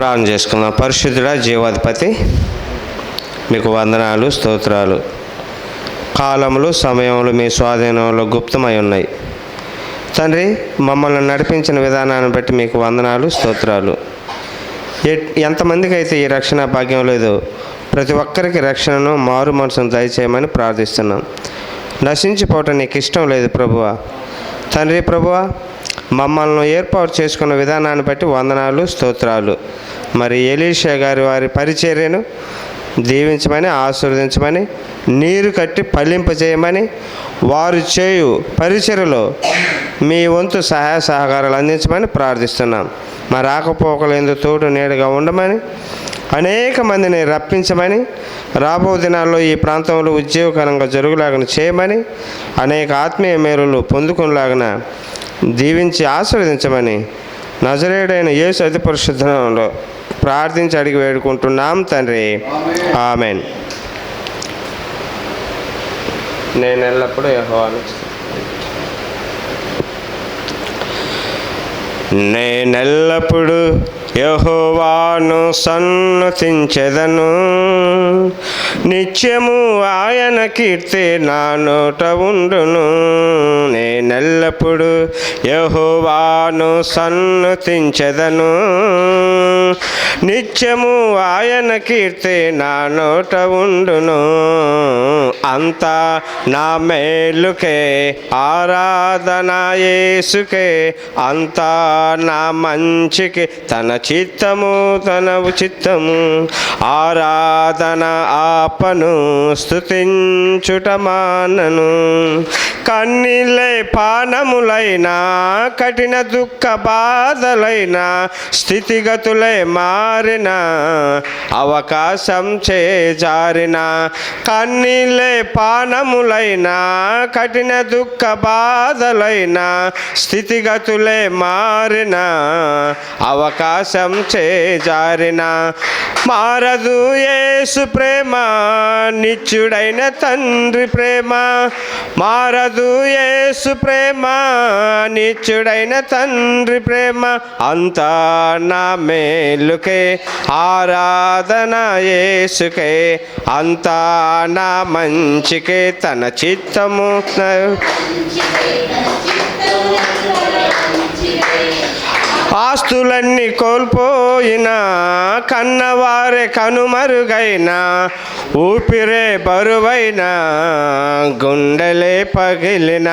ప్రార్థన చేసుకుందాం. పరిశుద్ధుడ జీవాధిపతి మీకు వందనాలు స్తోత్రాలు. కాలములు సమయములు మీ స్వాధీనంలో గుప్తమై ఉన్నాయి. తండ్రి మమ్మల్ని నడిపించిన విధానాన్ని బట్టి మీకు వందనాలు స్తోత్రాలు. ఎ- ఎంతమందికి అయితే ఈ రక్షణ భాగ్యం లేదో ప్రతి ఒక్కరికి రక్షణను మారు మనసును దయచేయమని ప్రార్థిస్తున్నాం. నశించిపోవటం నీకు ఇష్టం లేదు ప్రభువ. తండ్రి ప్రభువ మమ్మల్ని ఏర్పాటు చేసుకున్న విధానాన్ని బట్టి వందనాలు స్తోత్రాలు. మరి ఎలీషా గారి వారి పరిచర్యను దీవించమని ఆశీర్వదించమని నీరు కట్టి పల్లింపజేయమని వారు చేయు పరిచయలో మీ వంతు సహాయ సహకారాలు అందించమని ప్రార్థిస్తున్నాం. మా రాకపోకలేందు తోడు నీడగా ఉండమని అనేక మందిని రప్పించమని రాబో దినాల్లో ఈ ప్రాంతంలో ఉద్యోగకరంగా జరుగులాగన చేయమని అనేక ఆత్మీయ మేలులు పొందుకునేలాగన దీవించి ఆశీర్వదించమని నజరేడైన యేసు అతి పరిశుద్ధంలో ప్రార్థించి అడిగి వేడుకుంటున్నాం తండ్రి. ఆమెన్. నేను ఎల్లప్పుడూ యహోవాను నేనెల్లప్పుడు యహోవాను సన్నతించెదను. నిత్యము ఆయన కీర్తి నా నోట ఉండును. నేనెల్లప్పుడు యహోవాను సన్నతించెదను. నిత్యము ఆయన కీర్తి నా నోట ఉండును. అంతా నా మేలుకే ఆరాధన యేసుకే. అంతా నా మంచికి తన చిత్తము తన చిత్తము. ఆరాధన ఆపను స్థుతించుట మానను. కన్నీళ్ళై పానములైనా కఠిన దుఃఖ బాధలైన స్థితిగతులై మారిన అవకాశం చేజారిన. కన్నీళ్ళే పానములైన కఠిన దుఃఖ బాధలైన స్థితిగతులే మారిన. అవకాశం చేజారిన మారదు యేసు ప్రేమ నిత్యుడైన తండ్రి ప్రేమ. మారదు యేసు ప్రేమ నిత్యుడైన తండ్రి ప్రేమ. అంతా నా మేలుకే ఆరాధన యేసుకే. అంతా నా మంచికే తన చిత్తము ఆస్తుల ఆస్తులన్నీ కోల్పోయినా కన్నవారే కనుమరుగైనా ఊపిరే బరువైన గుండెలే పగిలిన.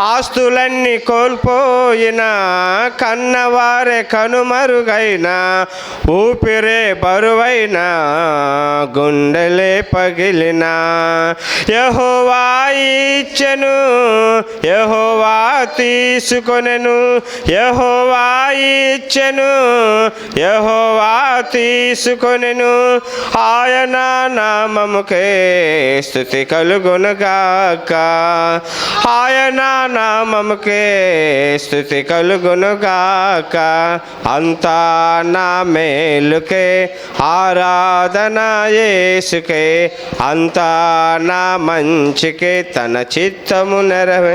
ఆస్తులన్నీ కోల్పోయినా కన్నవారే కనుమరుగైన ఊపిరే బరువైన గుండెలే పగిలిన. యహోవా ఇచ్చెను యహోవా తీసుకొనెను యహోవా ఇచ్చెను. యహోవా తీసుకొనెను. ఆయన నామముకే స్థుతి కలుగునుగాక ఆయన నామముకే స్థుతి కలుగునుగాక అంతా నా మేలుకే ఆరాధన యేసుకే. అంతా నా మంచికే తన చిత్తము నెరవే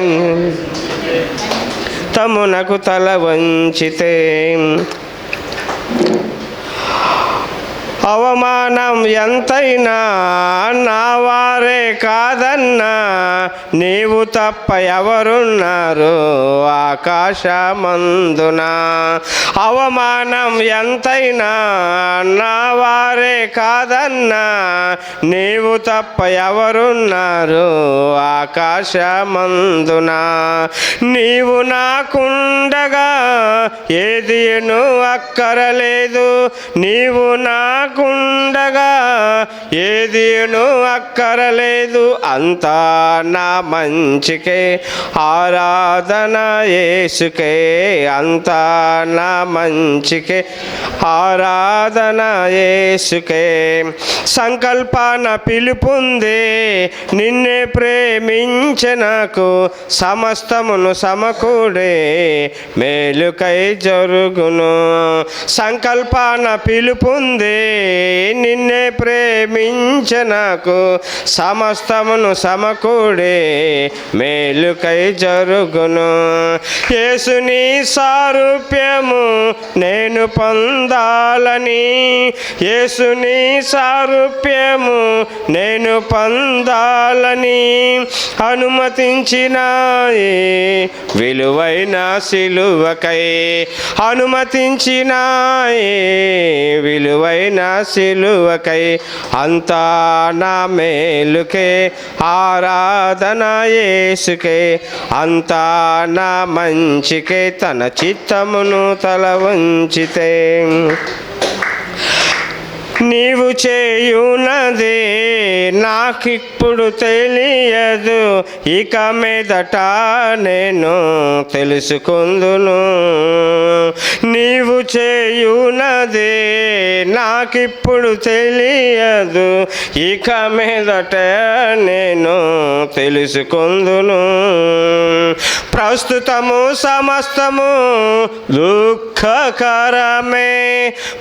తమునకు తల వంచితే అవమానం ఎంతైనా నా వారే కాదన్నా. నీవు తప్ప ఎవరున్నారు ఆకాశమందున. అవమానం ఎంతైనా నా వారే కాదన్నా. నీవు తప్ప ఎవరున్నారు ఆకాశమందున. నీవు నాకుండగా ఏదిను అక్కరలేదు. నీవు నాకుండగా ఏదిను అక్కరలేదు. అంతా నా మంచికే ఆరాధన యేసుకే అంతా నా మంచికే ఆరాధన యేసుకే. సంకల్పాన పిలుపుంది నిన్నే ప్రేమించే నాకు సమస్తమును సమకూడే మేలుకై జరుగును. సంకల్పాన పిలుపుంది నిన్నే ప్రేమించ నాకు సమస్తమును సమకూడే మేలుకై జరుగును. యేసుని సారూప్యము నేను పొందాలని. యేసుని సారూప్యము నేను పొందాలని అనుమతించిన విలువైన సిలువకై అనుమతించిన విలువైన సిలువకై అంతా నా మేలుకే ఆరాధన యేసుకే అంతా నా మంచికే తన చిత్తమును తల వంచితే. నీవు చేయునదే నాకిప్పుడు తెలియదు. ఇక మీదట నేను తెలుసుకుందును. నీవు చేయునదే నాకిప్పుడు తెలియదు. ఇక మీదట నేను తెలుసుకుందును. ప్రస్తుతము సమస్తము దుఃఖకరమే.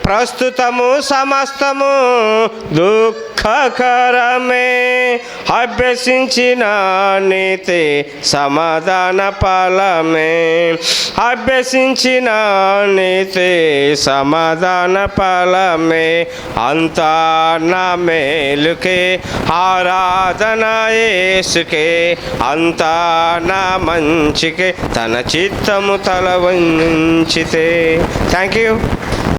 ప్రస్తుతము సమస్తము దుఃఖకరమే. అభ్యసించిన నీతి సమాధాన ఫలమే. అభ్యసించిన నీతి సమాధాన ఫలమే. అంతా నా మేలుకే ఆరాధన యేసుకే. అంతా నా మంచికే. తన చిత్తము తల వంచితే. Thank you